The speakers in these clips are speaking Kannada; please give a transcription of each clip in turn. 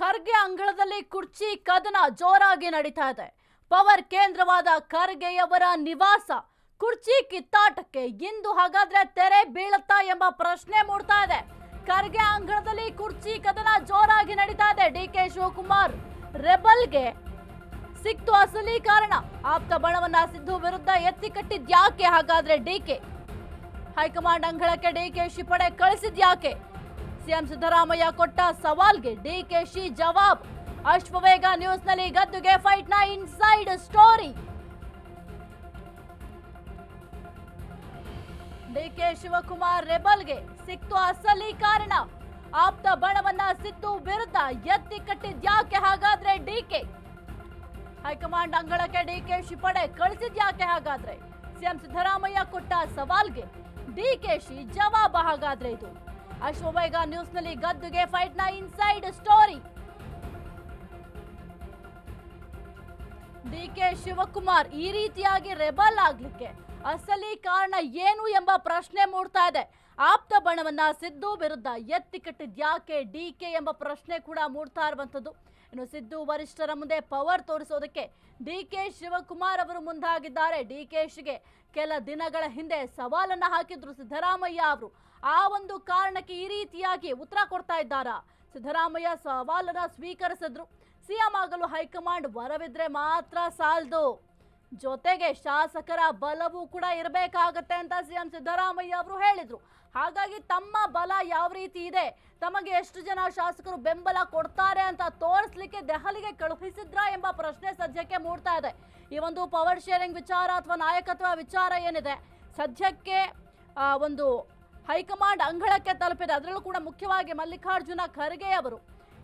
ಖರ್ಗೆ ಅಂಗಳದಲ್ಲಿ ಕುರ್ಚಿ ಕದನ ಜೋರಾಗಿ ನಡೀತಾ ಇದೆ. ಪವರ್ ಕೇಂದ್ರವಾದ ಖರ್ಗೆಯವರ ನಿವಾಸ. ಕುರ್ಚಿ ಕಿತ್ತಾಟಕ್ಕೆ ಇಂದು ಹಾಗಾದ್ರೆ ತೆರೆ ಬೀಳುತ್ತಾ ಎಂಬ ಪ್ರಶ್ನೆ ಮೂಡ್ತಾ ಇದೆ. ಖರ್ಗೆ ಅಂಗಳದಲ್ಲಿ ಕುರ್ಚಿ ಕದನ ಜೋರಾಗಿ ನಡೀತಾ ಇದೆ. ಡಿ ಕೆ ಶಿವಕುಮಾರ್, ರೆಬಲ್ಗೆ ಸಿಕ್ತು ಅಸಲಿ ಕಾರಣ. ಆಪ್ತ ಬಣವನ್ನ ಸಿದ್ದು ವಿರುದ್ಧ ಎತ್ತಿ ಕಟ್ಟಿದ್ಯಾಕೆ ಹಾಗಾದ್ರೆ ಡಿಕೆ ಹೈಕಮಾಂಡ್ ಅಂಗಳಕ್ಕೆ ಡಿ ಕೆ ಶಿಪಡೆ ಕಳಿಸಿದ್ಯಾಕೆ ಸಿಎಂ ಸಿದ್ದರಾಮಯ್ಯ ಕೊಟ್ಟ ಸವಾಲ್ಗೆ ಡಿಕೆಶಿ ಜವಾಬ್. ಅಶ್ವವೇಗ ನ್ಯೂಸ್ನಲ್ಲಿ ಗದ್ದುಗೆ ಫೈಟ್ನ ಇನ್ಸೈಡ್ ಸ್ಟೋರಿ ಡಿಕೆ ಶಿವಕುಮಾರ್ ರೆಬಲ್ಗೆ ಸಿಕ್ತು ಅಸಲಿ ಕಾರಣ. ಆಪ್ತ ಬಣವನ್ನ ಸಿದ್ದು ವಿರುದ್ಧ ಎತ್ತಿ ಕಟ್ಟಿದ್ಯಾಕೆ ಹಾಗಾದ್ರೆ ಡಿಕೆ ಹೈಕಮಾಂಡ್ ಅಂಗಳಕ್ಕೆ ಡಿಕೆಶಿ ಪಡೆ ಕಳಿಸಿದ್ಯಾಕೆ ಹಾಗಾದ್ರೆ? ಸಿಎಂ ಸಿದ್ದರಾಮಯ್ಯ ಕೊಟ್ಟ ಸವಾಲ್ಗೆ ಡಿಕೆಶಿ ಜವಾಬ ಹಾಗಾದ್ರೆ ಇದು. ಅಶ್ವವೇಗ ನ್ಯೂಸ್ನಲ್ಲಿ ಗದ್ದುಗೆ ಫೈಟ್ನ ಇನ್ಸೈಡ್ ಸ್ಟೋರಿ. ಡಿಕೆ ಶಿವಕುಮಾರ್ ಈ ರೀತಿಯಾಗಿ ರೆಬಲ್ ಆಗ್ಲಿಕ್ಕೆ ಅಸಲಿ ಕಾರಣ ಏನು ಎಂಬ ಪ್ರಶ್ನೆ ಮೂಡ್ತಾ ಇದೆ. ಆಪ್ತ ಬಣವನ್ನ ಸಿದ್ದು ವಿರುದ್ಧ ಎತ್ತಿ ಕಟ್ಟಿದ್ಯಾಕೆ ಡಿಕೆ ಎಂಬ ಪ್ರಶ್ನೆ ಕೂಡ ಮೂಡ್ತಾ ಇರುವಂಥದ್ದು. ಇನ್ನು ಸಿದ್ದು ವರಿಷ್ಠರ ಮುಂದೆ ಪವರ್ ತೋರಿಸೋದಕ್ಕೆ ಡಿ ಕೆ ಶಿವಕುಮಾರ್ ಅವರು ಮುಂದಾಗಿದ್ದಾರೆ. ಡಿ ಡಿಕೆಶಿಗೆ ಕೆಲ ದಿನಗಳ ಹಿಂದೆ ಸವಾಲನ್ನ ಹಾಕಿದ್ರು ಸಿದ್ದರಾಮಯ್ಯ ಅವರು. ಆ ಒಂದು ಕಾರಣಕ್ಕೆ ಈ ರೀತಿಯಾಗಿ ಉತ್ತರ ಕೊಡ್ತಾ ಇದ್ದಾರಾ? ಸಿದ್ದರಾಮಯ್ಯ ಸವಾಲನ್ನ ಸ್ವೀಕರಿಸಿದ್ರು. ಸಿಎಂ ಆಗಲು ಹೈಕಮಾಂಡ್ ವರವಿದ್ರೆ ಮಾತ್ರ ಸಾಲದು. ಜೊತೆಗೆ ಶಾಸಕರ ಬಲವೂ ಕೂಡ ಇರಬೇಕಾಗತ್ತೆ ಅಂತ ಸಿಎಂ ಸಿದ್ದರಾಮಯ್ಯ ಅವರು ಹೇಳಿದ್ರು. ಹಾಗಾಗಿ ತಮ್ಮ ಬಲ ಯಾವ ರೀತಿ ಇದೆ? ತಮಗೆ ಎಷ್ಟು ಜನ ಶಾಸಕರು ಬೆಂಬಲ ಕೊಡ್ತಾರೆ ಅಂತ ತೋರಿಸ್ಲಿಕ್ಕೆ ದೆಹಲಿಗೆ ಕಳುಹಿಸಿದ್ರ ಎಂಬ ಪ್ರಶ್ನೆ ಸದ್ಯಕ್ಕೆ ಮೂಡ್ತಾ ಇದೆ. ಈ ಒಂದು ಪವರ್ ಶೇರಿಂಗ್ ವಿಚಾರ ಅಥವಾ ನಾಯಕತ್ವ ವಿಚಾರ ಏನಿದೆ? ಸದ್ಯಕ್ಕೆ ಒಂದು ಹೈಕಮಾಂಡ್ ಅಂಗಳಕ್ಕೆ ತಲುಪಿದೆ. ಅದರಲ್ಲೂ ಕೂಡ ಮುಖ್ಯವಾಗಿ ಮಲ್ಲಿಕಾರ್ಜುನ ಖರ್ಗೆ ಅವರು.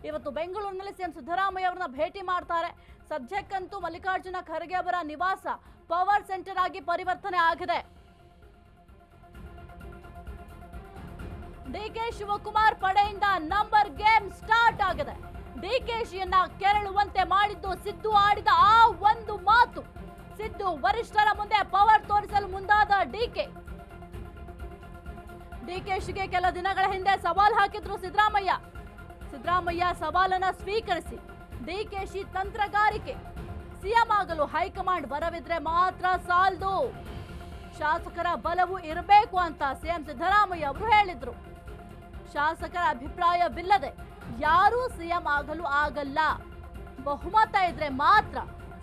ಇವತ್ತು ಬೆಂಗಳೂರಿನಲ್ಲಿ ಸಿಎಂ ಸಿದ್ದರಾಮಯ್ಯ ಅವರನ್ನ ಭೇಟಿ ಮಾಡ್ತಾರೆ. ಸದ್ಯಕ್ಕಂತೂ ಮಲ್ಲಿಕಾರ್ಜುನ ಖರ್ಗೆ ಅವರ ನಿವಾಸ ಪವರ್ ಸೆಂಟರ್ ಆಗಿ ಪರಿವರ್ತನೆ ಆಗಿದೆ. ಡಿಕೆ ಶಿವಕುಮಾರ್ ಪಡೆಯಿಂದ ನಂಬರ್ ಗೇಮ್ ಸ್ಟಾರ್ಟ್ ಆಗಿದೆ. ಡಿಕೆಶಿಯನ್ನ ಕೆರಳುವಂತೆ ಮಾಡಿದ್ದು ಸಿದ್ದು ಆಡಿದ ಆ ಒಂದು ಮಾತು. ಸಿದ್ದು ವರಿಷ್ಠರ ಮುಂದೆ ಪವರ್ ತೋರಿಸಲು ಮುಂದಾದ ಡಿಕೆ ಡಿಕೆಶಿಗೆ ಕೆಲ ದಿನಗಳ ಹಿಂದೆ ಸವಾಲ್ ಹಾಕಿದ್ರು ಸಿದ್ದರಾಮಯ್ಯ. ಸಿದ್ದರಾಮಯ್ಯ ಸವಾಲನ್ನ ಸ್ವೀಕರಿಸಿ ಡಿಕೆಶಿ ತಂತ್ರಗಾರಿಕೆ ಸಿಎಂ ಆಗಲು ಹೈಕಮಾಂಡ್ ಬರವಿದ್ರೆ ಮಾತ್ರ ಸಾಲದು. ಶಾಸಕರ ಬಲವು ಇರಬೇಕು ಅಂತ ಸಿಎಂ ಸಿದ್ದರಾಮಯ್ಯ ಅವರು ಹೇಳಿದ್ರು. ಶಾಸಕರ ಅಭಿಪ್ರಾಯವಿಲ್ಲದೆ ಯಾರೂ ಸಿಎಂ ಆಗಲು ಆಗಲ್ಲ. ಬಹುಮತ ಇದ್ರೆ ಮಾತ್ರ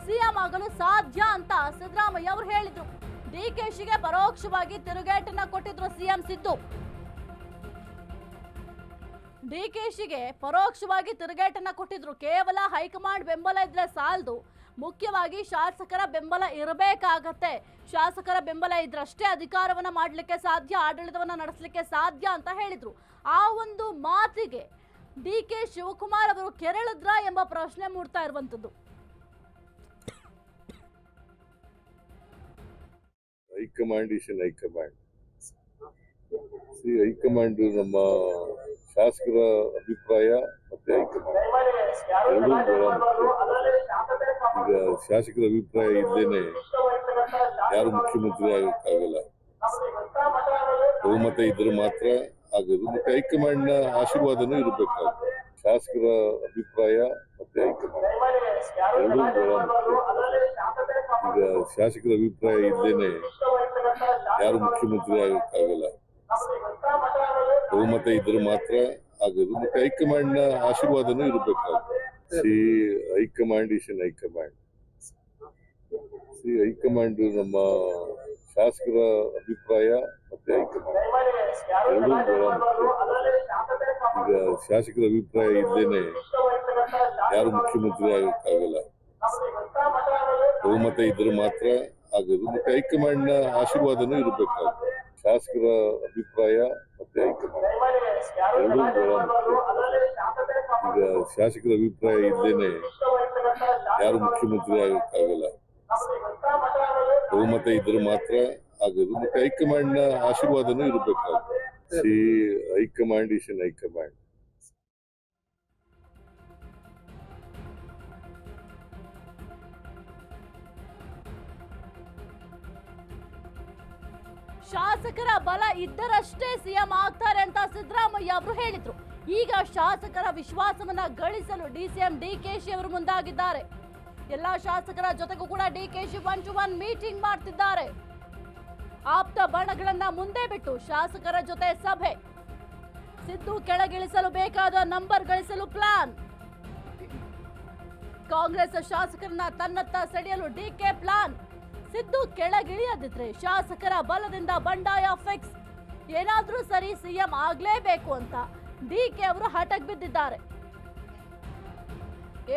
ಸಿಎಂ ಆಗಲು ಸಾಧ್ಯ ಅಂತ ಸಿದ್ದರಾಮಯ್ಯ ಅವರು ಹೇಳಿದ್ರು. ಡಿಕೆಶಿಗೆ ಪರೋಕ್ಷವಾಗಿ ತಿರುಗೇಟನ್ನ ಕೊಟ್ಟಿದ್ರು ಸಿಎಂ ಸಿದ್ದು. ಡಿಕೆಶಿಗೆ ಪರೋಕ್ಷವಾಗಿ ತಿರುಗೇಟನ್ನ ಕೊಟ್ಟಿದ್ರು. ಕೇವಲ ಹೈಕಮಾಂಡ್ ಬೆಂಬಲ ಇದ್ರೆ ಸಾಲದು. ಮುಖ್ಯವಾಗಿ ಶಾಸಕರ ಬೆಂಬಲ ಇರಬೇಕಾಗತ್ತೆ. ಶಾಸಕರ ಬೆಂಬಲ ಇದ್ರಷ್ಟೇ ಅಧಿಕಾರವನ್ನ ಮಾಡಲಿಕ್ಕೆ ಸಾಧ್ಯ, ಆಡಳಿತವನ್ನ ನಡೆಸಲಿಕ್ಕೆ ಸಾಧ್ಯ ಅಂತ ಹೇಳಿದ್ರು. ಆ ಒಂದು ಮಾತಿಗೆ ಡಿ ಕೆ ಶಿವಕುಮಾರ್ ಅವರು ಕೆರಳಿದ್ರಾ ಎಂಬ ಪ್ರಶ್ನೆ ಮೂಡ್ತಾ ಇರುವಂತದ್ದು. High command is in high command. See, high command ನಮ್ಮ ಶಾಸಕರ ಅಭಿಪ್ರಾಯ ಮತ್ತೆ ಹೈಕಮಾಂಡ್. ಈಗ ಶಾಸಕರ ಅಭಿಪ್ರಾಯ ಇದ್ದೇನೆ ಯಾರು ಮುಖ್ಯಮಂತ್ರಿ ಆಗಕ್ಕಾಗಲ್ಲ. ಬಹುಮತ ಇದ್ರೆ ಮಾತ್ರ ಆಗೋದು. ಮತ್ತೆ ಹೈಕಮಾಂಡ್ನ ಆಶೀರ್ವಾದನೂ ಇರಬೇಕಾಗುತ್ತೆ. ಶಾಸಕರ ಅಭಿಪ್ರಾಯ ಮತ್ತೆ. ಈಗ ಶಾಸಕರ ಅಭಿಪ್ರಾಯ ಇದ್ದೇನೆ ಯಾರು ಮುಖ್ಯಮಂತ್ರಿ ಆಗಕ್ಕಾಗಲ್ಲ. ಬಹುಮತ ಇದ್ರೆ ಮಾತ್ರ ಆಗೋದು. ಮತ್ತೆ ಹೈಕಮಾಂಡ್ನ ಆಶೀರ್ವಾದನೂ ಇರಬೇಕಾಗುತ್ತೆ. See high command is in high command. See high command ನಮ್ಮ ಶಾಸಕರ ಅಭಿಪ್ರಾಯ ಮತ್ತೆ ಈಗ ಶಾಸಕರ ಅಭಿಪ್ರಾಯ ಇದ್ದೇನೆ ಯಾರು ಮುಖ್ಯಮಂತ್ರಿ ಆಗಲ್ಲ ಬಹುಮತ ಇದ್ರೆ ಮಾತ್ರ ಆಗೋದು. ಮತ್ತೆ ಹೈಕಮಾಂಡ್ನ ಆಶೀರ್ವಾದನೂ ಇರಬೇಕಾಗುತ್ತೆ. ಶಾಸಕರ ಅಭಿಪ್ರಾಯ ಮತ್ತೆ. ಈಗ ಶಾಸಕರ ಅಭಿಪ್ರಾಯ ಇದ್ದೇನೆ ಯಾರು ಮುಖ್ಯಮಂತ್ರಿ ಆಗಕ್ಕಾಗಲ್ಲ. ಬಹುಮತ ಇದ್ರೆ ಮಾತ್ರ ಆಗೋದು. ಮತ್ತೆ ಹೈಕಮಾಂಡ್ನ ಆಶೀರ್ವಾದನೂ ಇರಬೇಕಾಗುತ್ತೆ. See high command is in high command. ಶಾಸಕರ ಬಲ ಇದ್ದರಷ್ಟೇ ಸಿಎಂ ಆಗ್ತಾರೆ ಅಂತ ಸಿದ್ದರಾಮಯ್ಯ ಅವರು ಹೇಳಿದ್ರು. ಈಗ ಶಾಸಕರ ವಿಶ್ವಾಸವನ್ನ ಗಳಿಸಲು ಡಿಸಿಎಂ ಡಿಕೆಶಿ ಅವರು ಮುಂದಾಗಿದ್ದಾರೆ. ಎಲ್ಲಾ ಶಾಸಕರ ಜೊತೆಗೂ ಕೂಡ D K Shi one to one meeting ಮಾಡ್ತಿದ್ದಾರೆ. ಆಪ್ತ ಬಣಗಳನ್ನ ಮುಂದೆ ಬಿಟ್ಟು ಶಾಸಕರ ಜೊತೆ ಸಭೆ. ಸಿದ್ದು ಕೆಳಗಿಳಿಸಲು ಬೇಕಾದ ನಂಬರ್ ಗಳಿಸಲು ಪ್ಲಾನ್ ಕಾಂಗ್ರೆಸ್ ಶಾಸಕರನ್ನ ತನ್ನತ್ತ ಸೆಳೆಯಲು ಡಿ ಕೆ ಪ್ಲಾನ್ ಸಿದ್ದು ಕೆಳಗಿಳಿಯದಿದ್ರೆ ಶಾಸಕರ ಬಲದಿಂದ ಬಂಡಾಯ ಫಿಕ್ಸ್ ಏನಾದ್ರೂ ಸರಿ ಸಿಎಂ ಆಗ್ಲೇಬೇಕು ಅಂತ ಡಿ ಕೆ ಅವರು ಹಠಕ್ ಬಿದ್ದಿದ್ದಾರೆ.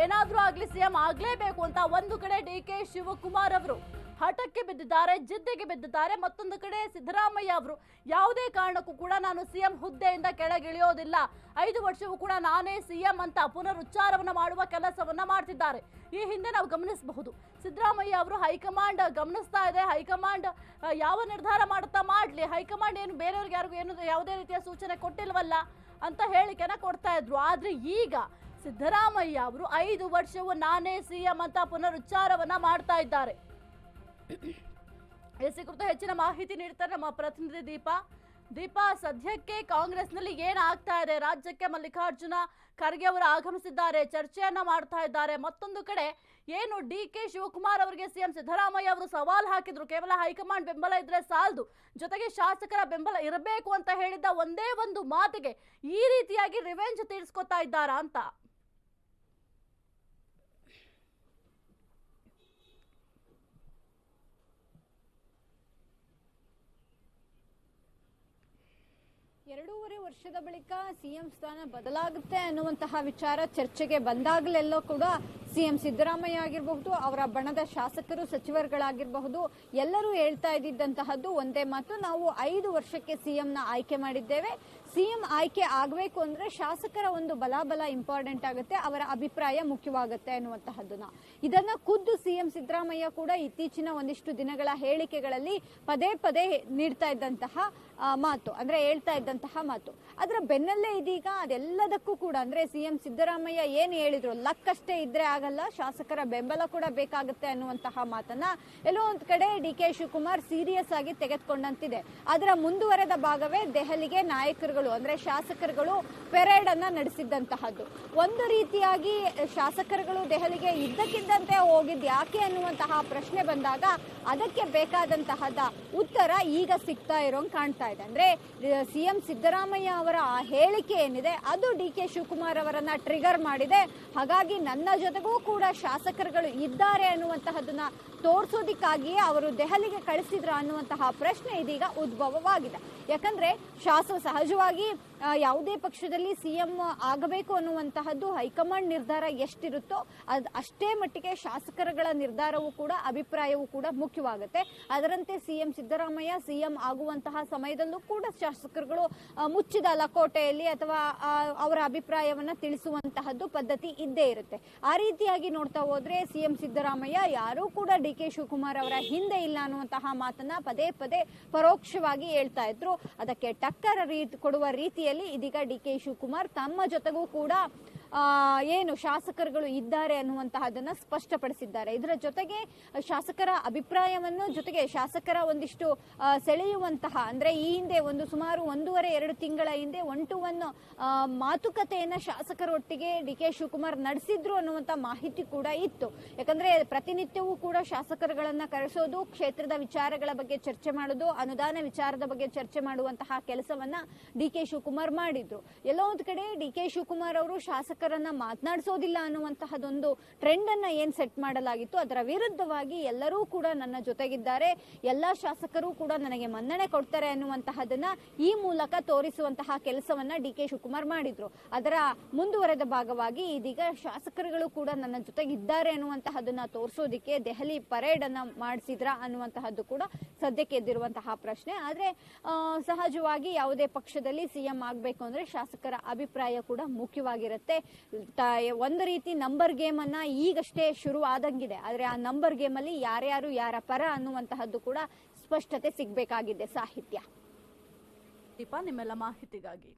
ಏನಾದ್ರೂ ಆಗ್ಲಿ ಸಿಎಂ ಆಗ್ಲೇಬೇಕು ಅಂತ ಒಂದು ಕಡೆ ಡಿ ಕೆ ಶಿವಕುಮಾರ್ ಅವರು ಹಠಕ್ಕೆ ಬಿದ್ದಿದ್ದಾರೆ, ಜಿದ್ದಿಗೆ ಬಿದ್ದಿದ್ದಾರೆ, ಮತ್ತೊಂದು ಕಡೆ ಸಿದ್ದರಾಮಯ್ಯ ಅವರು ಯಾವುದೇ ಕಾರಣಕ್ಕೂ ಕೂಡ ನಾನು ಸಿಎಂ ಹುದ್ದೆಯಿಂದ ಕೆಳಗಿಳಿಯೋದಿಲ್ಲ. ಐದು ವರ್ಷವೂ ಕೂಡ ನಾನೇ ಸಿಎಂ ಅಂತ ಪುನರುಚ್ಚಾರವನ್ನ ಮಾಡುವ ಕೆಲಸವನ್ನ ಮಾಡ್ತಿದ್ದಾರೆ. ಈ ಹಿಂದೆ ನಾವು ಗಮನಿಸಬಹುದು. ಸಿದ್ದರಾಮಯ್ಯ ಅವರು ಹೈಕಮಾಂಡ್ ಗಮನಿಸ್ತಾ ಇದೆ. ಹೈಕಮಾಂಡ್ ಯಾವ ನಿರ್ಧಾರ ಮಾಡುತ್ತಾ ಮಾಡಲಿ. ಹೈಕಮಾಂಡ್ ಏನು ಬೇರೆಯವ್ರಿಗೆ ಯಾರಿಗೂ ಏನು ಯಾವುದೇ ರೀತಿಯ ಸೂಚನೆ ಕೊಟ್ಟಿಲ್ವಲ್ಲ ಅಂತ ಹೇಳಿಕೆನ ಕೊಡ್ತಾ ಇದ್ರು. ಆದರೆ ಈಗ ಸಿದ್ದರಾಮಯ್ಯ ಅವರು ಐದು ವರ್ಷವೂ ನಾನೇ ಸಿಎಂ ಅಂತ ಪುನರುಚ್ಚಾರವನ್ನ ಮಾಡ್ತಾ ಇದ್ದಾರೆ. ಎಸ್ ಕುರಿತು ಹೆಚ್ಚಿನ ಮಾಹಿತಿ ನೀಡ್ತಾರೆ ನಮ್ಮ ಪ್ರತಿನಿಧಿ ದೀಪಾ. ದೀಪಾ, ಸದ್ಯಕ್ಕೆ ಕಾಂಗ್ರೆಸ್ನಲ್ಲಿ ಏನಾಗ್ತಾ ಇದೆ? ರಾಜ್ಯಕ್ಕೆ ಮಲ್ಲಿಕಾರ್ಜುನ ಖರ್ಗೆ ಅವರು ಆಗಮಿಸಿದ್ದಾರೆ, ಚರ್ಚೆಯನ್ನ ಮಾಡ್ತಾ ಇದ್ದಾರೆ. ಮತ್ತೊಂದು ಕಡೆ ಏನು ಡಿ ಕೆ ಶಿವಕುಮಾರ್ ಅವರಿಗೆ ಸಿಎಂ ಸಿದ್ದರಾಮಯ್ಯ ಅವರು ಸವಾಲ್ ಹಾಕಿದ್ರು. ಕೇವಲ ಹೈಕಮಾಂಡ್ ಬೆಂಬಲ ಇದ್ರೆ ಸಾಲದು. ಜೊತೆಗೆ ಶಾಸಕರ ಬೆಂಬಲ ಇರಬೇಕು ಅಂತ ಹೇಳಿದ್ದ ಒಂದೇ ಒಂದು ಮಾತಿಗೆ ಈ ರೀತಿಯಾಗಿ ರಿವೆಂಜ್ ತೀರಿಸ್ಕೊತಾ ಇದ್ದಾರಾ ಅಂತ. ವರ್ಷದ ಬಳಿಕ ಸಿಎಂ ಸ್ಥಾನ ಬದಲಾಗುತ್ತೆ ಅನ್ನುವಂತಹ ವಿಚಾರ ಚರ್ಚೆಗೆ ಬಂದಾಗಲೆಲ್ಲೋ ಕೂಡ ಸಿಎಂ ಸಿದ್ದರಾಮಯ್ಯ ಆಗಿರಬಹುದು, ಅವರ ಬಣದ ಶಾಸಕರು, ಸಚಿವರುಗಳಾಗಿರಬಹುದು, ಎಲ್ಲರೂ ಹೇಳ್ತಾ ಇದ್ದಿದ್ದಂತಹದ್ದು ಒಂದೇ ಮಾತು. ನಾವು ಐದು ವರ್ಷಕ್ಕೆ ಸಿಎಂನ ಆಯ್ಕೆ ಮಾಡಿದ್ದೇವೆ. ಸಿಎಂ ಆಯ್ಕೆ ಆಗಬೇಕು ಅಂದ್ರೆ ಶಾಸಕರ ಒಂದು ಬಲಾಬಲ ಇಂಪಾರ್ಟೆಂಟ್ ಆಗುತ್ತೆ, ಅವರ ಅಭಿಪ್ರಾಯ ಮುಖ್ಯವಾಗುತ್ತೆ ಅನ್ನುವಂತಹದ್ದನ್ನ. ಇದನ್ನ ಖುದ್ದು ಸಿಎಂ ಸಿದ್ದರಾಮಯ್ಯ ಕೂಡ ಇತ್ತೀಚಿನ ಒಂದಿಷ್ಟು ದಿನಗಳ ಹೇಳಿಕೆಗಳಲ್ಲಿ ಪದೇ ಪದೇ ನೀಡ್ತಾ ಇದ್ದಂತಹ ಮಾತು, ಅಂದ್ರೆ ಹೇಳ್ತಾ ಇದ್ದಂತಹ ಮಾತು. ಅದರ ಬೆನ್ನಲ್ಲೇ ಇದೀಗ ಅದೆಲ್ಲದಕ್ಕೂ ಕೂಡ, ಅಂದ್ರೆ ಸಿಎಂ ಸಿದ್ದರಾಮಯ್ಯ ಏನು ಹೇಳಿದ್ರು, ಲಕ್ಕಷ್ಟೇ ಇದ್ದರೆ ಇದ್ರೆ ಆಗಲ್ಲ ಶಾಸಕರ ಬೆಂಬಲ ಕೂಡ ಬೇಕಾಗುತ್ತೆ ಅನ್ನುವಂತಹ ಮಾತನ್ನ ಎಲ್ಲೋ ಒಂದ್ ಕಡೆ ಡಿ ಕೆ ಶಿವಕುಮಾರ್ ಸೀರಿಯಸ್ ಆಗಿ ತೆಗೆದುಕೊಂಡಂತಿದೆ. ಅದರ ಮುಂದುವರೆದ ಭಾಗವೇ ದೆಹಲಿಗೆ ನಾಯಕರುಗಳು, ಅಂದ್ರೆ ಶಾಸಕರುಗಳು ಪೆರೇಡ್ ಅನ್ನ ನಡೆಸಿದ್ದಂತಹದ್ದು. ಒಂದು ರೀತಿಯಾಗಿ ಶಾಸಕರುಗಳು ದೆಹಲಿಗೆ ಇದ್ದಕ್ಕಿದ್ದಂತೆ ಹೋಗಿದ್ ಯಾಕೆ ಅನ್ನುವಂತಹ ಪ್ರಶ್ನೆ ಬಂದಾಗ, ಅದಕ್ಕೆ ಬೇಕಾದಂತಹದ ಉತ್ತರ ಈಗ ಸಿಗ್ತಾ ಇರೋಂಗ್ ಕಾಣ್ತಾ ಇದೆ. ಅಂದ್ರೆ, ಸಿಎಂ ಸಿದ್ದರಾಮಯ್ಯ ಅವರ ಆ ಹೇಳಿಕೆ ಏನಿದೆ, ಅದು ಡಿ ಕೆ ಶಿವಕುಮಾರ್ ಅವರನ್ನ ಟ್ರಿಗರ್ ಮಾಡಿದೆ. ಹಾಗಾಗಿ ನನ್ನ ಜೊತೆಗೂ ಕೂಡ ಶಾಸಕರುಗಳು ಇದ್ದಾರೆ ಅನ್ನುವಂತಹದನ್ನ ತೋರಿಸೋದಿಕ್ಕಾಗಿಯೇ ಅವರು ದೆಹಲಿಗೆ ಕಳಿಸಿದ್ರ ಅನ್ನುವಂತಹ ಪ್ರಶ್ನೆ ಇದೀಗ ಉದ್ಭವವಾಗಿದೆ. ಯಾಕಂದ್ರೆ ಶಾಸಕ ಸಹಜವಾಗಿ ಯಾವುದೇ ಪಕ್ಷದಲ್ಲಿ ಸಿಎಂ ಆಗಬೇಕು ಅನ್ನುವಂತಹದ್ದು ಹೈಕಮಾಂಡ್ ನಿರ್ಧಾರ ಎಷ್ಟಿರುತ್ತೋ ಅದ್ ಅಷ್ಟೇ ಮಟ್ಟಿಗೆ ಶಾಸಕರುಗಳ ನಿರ್ಧಾರವೂ ಕೂಡ, ಅಭಿಪ್ರಾಯವೂ ಕೂಡ ಮುಖ್ಯವಾಗುತ್ತೆ. ಅದರಂತೆ ಸಿಎಂ ಸಿದ್ದರಾಮಯ್ಯ, ಸಿಎಂ ಆಗುವಂತಹ ಸಮಯದಲ್ಲೂ ಕೂಡ ಶಾಸಕರುಗಳು ಮುಚ್ಚಿದ ಲಕೋಟೆಯಲ್ಲಿ ಅಥವಾ ಅವರ ಅಭಿಪ್ರಾಯವನ್ನ ತಿಳಿಸುವಂತಹದ್ದು ಪದ್ಧತಿ ಇದ್ದೇ ಇರುತ್ತೆ. ಆ ರೀತಿಯಾಗಿ ನೋಡ್ತಾ ಹೋದ್ರೆ ಸಿಎಂ ಸಿದ್ದರಾಮಯ್ಯ ಯಾರೂ ಕೂಡ ಡಿ ಕೆ ಶಿವಕುಮಾರ್ ಅವರ ಹಿಂದೆ ಇಲ್ಲ ಅನ್ನುವಂತಹ ಮಾತನ್ನ ಪದೇ ಪದೇ ಪರೋಕ್ಷವಾಗಿ ಹೇಳ್ತಾ ಇದ್ರು. ಅದಕ್ಕೆ ಟಕ್ಕರ ರೀತಿ ಕೊಡುವ ರೀತಿಯಲ್ಲಿ ಇದೀಗ ಡಿ ಕೆ ಶಿವಕುಮಾರ್ ತಮ್ಮ ಜೊತೆಗೂ ಕೂಡ ಏನು ಶಾಸಕರುಗಳು ಇದ್ದಾರೆ ಅನ್ನುವಂತಹದನ್ನ ಸ್ಪಷ್ಟಪಡಿಸಿದ್ದಾರೆ. ಇದರ ಜೊತೆಗೆ ಶಾಸಕರ ಅಭಿಪ್ರಾಯವನ್ನು ಜೊತೆಗೆ ಶಾಸಕರ ಒಂದಿಷ್ಟು ಸೆಳೆಯುವಂತಹ, ಅಂದ್ರೆ ಈ ಹಿಂದೆ ಒಂದು ಸುಮಾರು ಒಂದೂವರೆ, ಎರಡು ತಿಂಗಳ ಹಿಂದೆ ಒನ್ ಟು ಒನ್ ಮಾತುಕತೆಯನ್ನ ಶಾಸಕರೊಟ್ಟಿಗೆ ಡಿ ಕೆ ಶಿವಕುಮಾರ್ ನಡೆಸಿದ್ರು ಅನ್ನುವಂತ ಮಾಹಿತಿ ಕೂಡ ಇತ್ತು. ಯಾಕಂದ್ರೆ ಪ್ರತಿನಿತ್ಯವೂ ಕೂಡ ಶಾಸಕರುಗಳನ್ನ ಕರೆಸೋದು, ಕ್ಷೇತ್ರದ ವಿಚಾರಗಳ ಬಗ್ಗೆ ಚರ್ಚೆ ಮಾಡೋದು, ಅನುದಾನ ವಿಚಾರದ ಬಗ್ಗೆ ಚರ್ಚೆ ಮಾಡುವಂತಹ ಕೆಲಸವನ್ನ ಡಿ ಕೆ ಶಿವಕುಮಾರ್ ಮಾಡಿದ್ರು. ಎಲ್ಲೋ ಒಂದ್ ಕಡೆ ಡಿ ಕೆ ಶಿವಕುಮಾರ್ ಅವರು ಶಾಸಕರನ್ನ ಮಾತನಾಡಿಸೋದಿಲ್ಲ ಅನ್ನುವಂತಹದೊಂದು ಟ್ರೆಂಡ್ ಅನ್ನ ಏನ್ ಸೆಟ್ ಮಾಡಲಾಗಿತ್ತು, ಅದರ ವಿರುದ್ಧವಾಗಿ ಎಲ್ಲರೂ ಕೂಡ ನನ್ನ ಜೊತೆಗಿದ್ದಾರೆ. ಎಲ್ಲಾ ಶಾಸಕರು ಕೂಡ ನನಗೆ ಮನ್ನಣೆ ಕೊಡ್ತಾರೆ ಅನ್ನುವಂತಹದನ್ನ ಈ ಮೂಲಕ ತೋರಿಸುವಂತಹ ಕೆಲಸವನ್ನ ಡಿ ಕೆ ಶಿವಕುಮಾರ್ ಮಾಡಿದ್ರು. ಅದರ ಮುಂದುವರೆದ ಭಾಗವಾಗಿ ಇದೀಗ ಶಾಸಕರುಗಳು ಕೂಡ ನನ್ನ ಜೊತೆಗಿದ್ದಾರೆ ಅನ್ನುವಂತಹದನ್ನ ತೋರಿಸೋದಿಕ್ಕೆ ದೆಹಲಿ ಪರೇಡ್ ಅನ್ನ ಮಾಡಿಸಿದ್ರ ಅನ್ನುವಂತಹದ್ದು ಕೂಡ ಸದ್ಯಕ್ಕೆ ಎದ್ದಿರುವಂತಹ ಪ್ರಶ್ನೆ. ಆದ್ರೆ ಸಹಜವಾಗಿ ಯಾವುದೇ ಪಕ್ಷದಲ್ಲಿ ಸಿಎಂ ಆಗ್ಬೇಕು ಅಂದ್ರೆ ಶಾಸಕರ ಅಭಿಪ್ರಾಯ ಕೂಡ ಮುಖ್ಯವಾಗಿರುತ್ತೆ. ಒಂದು ರೀತಿ ನಂಬರ್ ಗೇಮ್ ಅನ್ನ ಈಗಷ್ಟೇ ಶುರು ಆದಂಗಿದೆ. ಆದರೆ ಆ ನಂಬರ್ ಗೇಮ್ ಅಲ್ಲಿ ಯಾರ್ಯಾರು ಯಾರ ಪರ ಅನ್ನುವಂತಹದ್ದು ಕೂಡ ಸ್ಪಷ್ಟತೆ ಸಿಗಬೇಕಾಗಿದೆ ಸಾಹಿತ್ಯ. ದೀಪಾ, ನಿಮ್ಮೆಲ್ಲ ಮಾಹಿತಿಗಾಗಿ.